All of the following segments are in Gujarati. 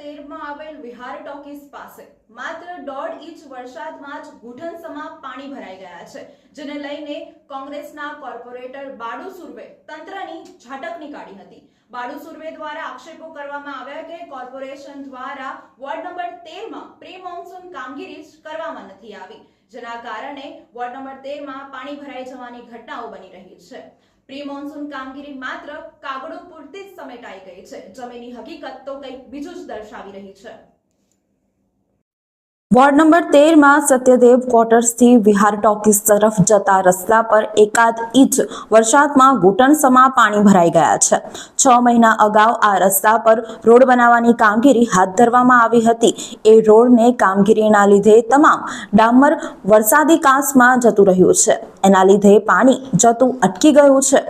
તેરમાં આવેલ વિહાર ટોકીસ પાસે. માત્ર દોઢ ઇંચ વરસાદમાં જ ઘૂંટણસમાં પાણી ભરાઈ ગયા છે, જેને લઈને કોંગ્રેસના કોર્પોરેટર બાડુ સુર્વે તંત્રની ઝાટકની કાઢી હતી. બાડુ સુર્વે દ્વારા આક્ષેપો કરવામાં આવ્યા કે કોર્પોરેશન દ્વારા વોર્ડ નંબર તેરમાં પ્રી મોન્સૂન કામગીરી કરવામાં નથી આવી, જેના કારણે વોર્ડ નંબર તેરમાં પાણી ભરાઈ જવાની ઘટનાઓ બની રહી છે. પ્રી મોન્સૂન કામગીરી માત્ર કાગળો પૂરતી જ સમેટાઈ ગઈ છે. જમીની હકીકત તો કંઈક બીજું જ દર્શાવી રહી છે. વોર્ડ નંબર તેરમાં સત્યદેવ ક્વાર્ટર્સથી વિહાર ટોકીઝ તરફ જતા રસ્તા પર એકાદ ઇંચ વરસાદમાં ઘૂંટણસમા પાણી ભરાઈ ગયા છે. છ મહિના અગાઉ આ રસ્તા પર રોડ બનાવવાની કામગીરી હાથ ધરવામાં આવી હતી. એ રોડને કામગીરીના લીધે તમામ ડામર વરસાદી કાંસમાં જતું રહ્યું છે. એના લીધે પાણી જતું અટકી ગયું છે.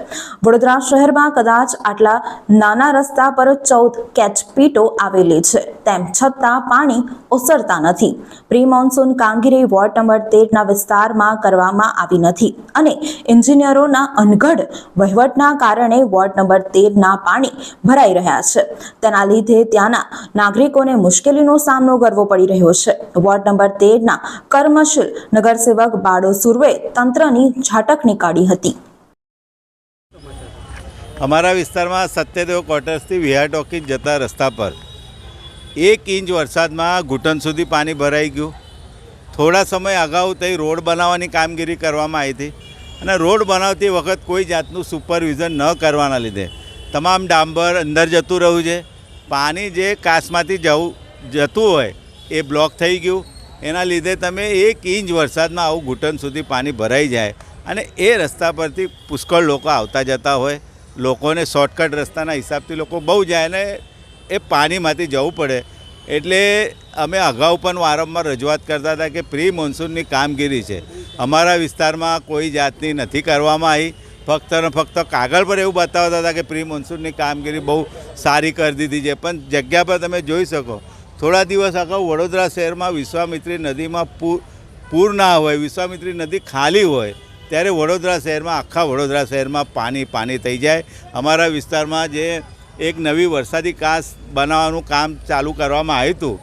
વડોદરા શહેરમાં કદાચ આટલા નાના રસ્તા પર ચૌદ કેચપીટો આવેલી છે. તેમ છતાં પાણી ઓસરતા નથી. પ્રી મોન્સૂન કામગીરી વોર્ડ નંબર તેરના વિસ્તારમાં કરવામાં આવી નથી અને એન્જિનિયરોના અનગઢ વહીવટના કારણે વોર્ડ નંબર તેરના પાણી ભરાઈ રહ્યા છે. તેના લીધે ત્યાંના નાગરિકોને મુશ્કેલીનો સામનો કરવો પડી રહ્યો છે. વોર્ડ નંબર તેરના કર્મશીલ નગરસેવક બાળો સુર્વે તંત્રની ઝાટક નીકાળી હતી. અમારા વિસ્તારમાં સત્યદેવ ક્વાર્ટર્સથી વિહાર ટોકીજ જતા રસ્તા પર એક ઇંચ વરસાદમાં ઘૂંટણ સુધી પાણી ભરાઈ ગયું. થોડા સમય અગાઉ તે રોડ બનાવવાની કામગીરી કરવામાં આવી હતી અને રોડ બનાવતી વખત કોઈ જાતનું સુપરવિઝન ન કરવાના લીધે. તમામ ડાંબર અંદર જતું રહ્યું છે. પાણી જે કાસમાંથી જવું, જતું હોય એ બ્લોક થઈ ગયું. એના લીધે તમે એક ઇંચ વરસાદમાં આવું ઘૂંટણ સુધી પાણી ભરાઈ જાય અને એ રસ્તા પરથી પુષ્કળ લોકો આવતા જતા હોય. લોકોને શોર્ટકટ રસ્તાના હિસાબથી લોકો બહુ જાય અને એ પાણીમાંથી જવું પડે. એટલે અમે અગાઉ પણ વારંવાર રજૂઆત કરતા હતા કે પ્રી મોન્સૂનની કામગીરી છે. અમારા વિસ્તારમાં કોઈ જાતની નથી કરવામાં આવી. ફક્ત ને ફક્ત કાગળ પર એવું બતાવતા હતા કે પ્રી મોન્સૂનની કામગીરી બહુ સારી કરી દીધી છે. પણ જગ્યા પર તમે જોઈ શકો, થોડા દિવસ અગાઉ વડોદરા શહેરમાં વિશ્વામિત્રી નદીમાં પૂર ના હોય, વિશ્વામિત્રી નદી ખાલી હોય, ત્યારે વડોદરા શહેરમાં, આખા વડોદરા શહેરમાં પાણી પાણી થઈ જાય. અમારા વિસ્તારમાં જે એક નવી વરસાદી કાંસ બનાવવાનું કામ ચાલુ કરવામાં આવ્યું હતું.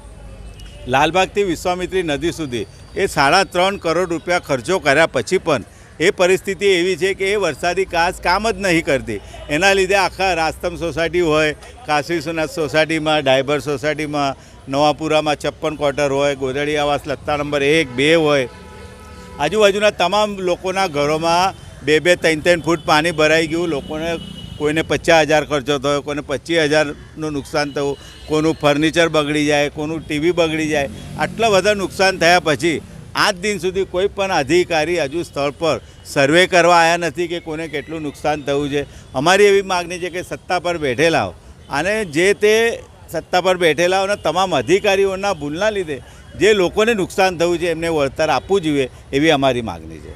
લાલબાગથી વિશ્વામિત્રી નદી સુધી એ સાડા ત્રણ કરોડ રૂપિયા ખર્ચો કર્યા પછી પણ એ પરિસ્થિતિ એવી છે કે એ વરસાદી કાંસ કામ જ નહીં કરતી. એના લીધે આખા રાસ્તમ સોસાયટી હોય, કાશી સોનાથ સોસાયટીમાં, ડાયબર સોસાયટીમાં, નવાપુરામાં છપ્પન ક્વાર્ટર હોય, ગોદડી આવાસ લત્તા નંબર એક, બે હોય. આજુબાજુના તમામ લોકોના ઘરોમાં બે બે, ત્રણ ત્રણ ફૂટ પાણી ભરાઈ ગયું. લોકોને કોઈને પચાસ હજાર ખર્ચો થયો, કોઈને પચીસ હજારનું નુકસાન થયું, કોનું ફર્નિચર બગડી જાય, કોનું ટીવી બગડી જાય, આટલા બધા નુકસાન થયા પછી આજ દિન સુધી કોઈ પણ અધિકારી હજુ સ્થળ પર સર્વે કરવા આવ્યા નથી કે કોને કેટલું નુકસાન થયું છે. અમારી એવી માગણી છે કે સત્તા પર બેઠેલા અને જે તે સત્તા પર બેઠેલા અને તમામ અધિકારીઓના ભૂલના લીધે જે લોકોને નુકસાન થયું છે એમને વળતર આપવું જોઈએ એવી અમારી માગણી છે.